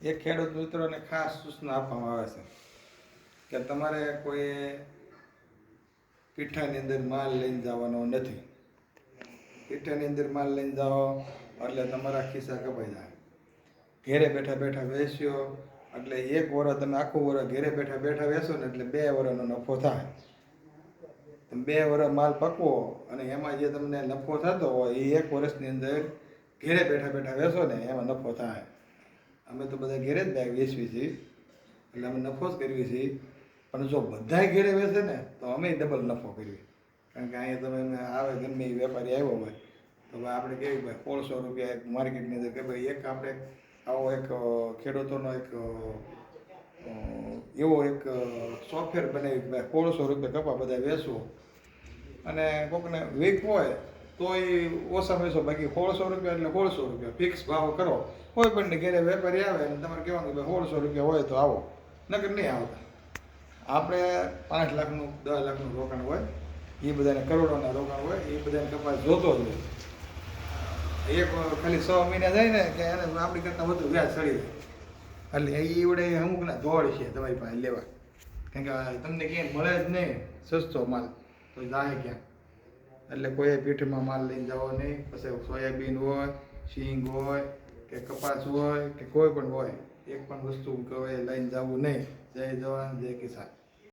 એક ખેડૂત મિત્રોને ખાસ સૂચના આપવામાં આવે છે કે તમારે કોઈ પીઠાની અંદર માલ લઈને જવાનો નથી. પીઠાની અંદર માલ લઈને જાઓ એટલે તમારા ખિસ્સા કપાઈ જાય. ઘેરે બેઠા બેઠા વેચ્યો એટલે એક વર તમે આખું વરસ ઘેરે બેઠા બેઠા વેચો ને એટલે બે વરનો નફો થાય. તમે બે વર માલ પકવો અને એમાં જે તમને નફો થતો હોય એ એક વર્ષની અંદર ઘેરે બેઠા બેઠા વેચો ને એમાં નફો થાય. અમે તો બધા ઘેરે જ બેગ છીએ. એટલે અમે નફો જ કરીએ છીએ. પણ જો બધાય ઘેરે વેચે ને, તો અમે ડબલ નફો કરીએ. કારણ કે અહીંયા તમે આવે ગમે એ વેપારી આવ્યો હોય, તો ભાઈ આપણે કેવી ભાઈ સોળસો રૂપિયા એક માર્કેટની અંદર કે ભાઈ એક આપણે આવો એક ખેડૂતોનો એક એવો એક સોફ્ટવેર બનાવી ભાઈ સોળસો રૂપિયા કપા બધા વેચવો. અને કોકને વીક હોય તો એ ઓછામાં ઓછો બાકી સોળસો રૂપિયા એટલે સોળસો રૂપિયા ફિક્સ ભાવ કરો. કોઈ પણ ઘેરે વેપારી આવે અને તમારે કહેવાનું કે સોળસો રૂપિયા હોય તો આવો. નકર નહીં આવતા. આપણે પાંચ લાખનું, દસ લાખનું રોકાણ હોય, એ બધાને કરોડોના રોકાણ હોય, એ બધાને કપાસ જોતો જ હોય. એક ખાલી છ મહિના જાય ને કે એને આપણી કરતાં વધુ વ્યાજ ચડી જાય. એટલે એ વડે અમુકના દોડ છે તમારી પાસે લેવા. કારણ કે તમને ક્યાંય મળે જ નહીં, સસ્તો માલ. તો જાય ક્યાં? એટલે કોઈ પીઠમાં માલ લઈને જવો નહીં. પછી સોયાબીન હોય, શીંગ હોય, કે કપાસ હોય, કે કોઈ પણ હોય, એક પણ વસ્તુ કહેવાય, લઈને જવું નહીં. જય જવાન, જય કિસાન.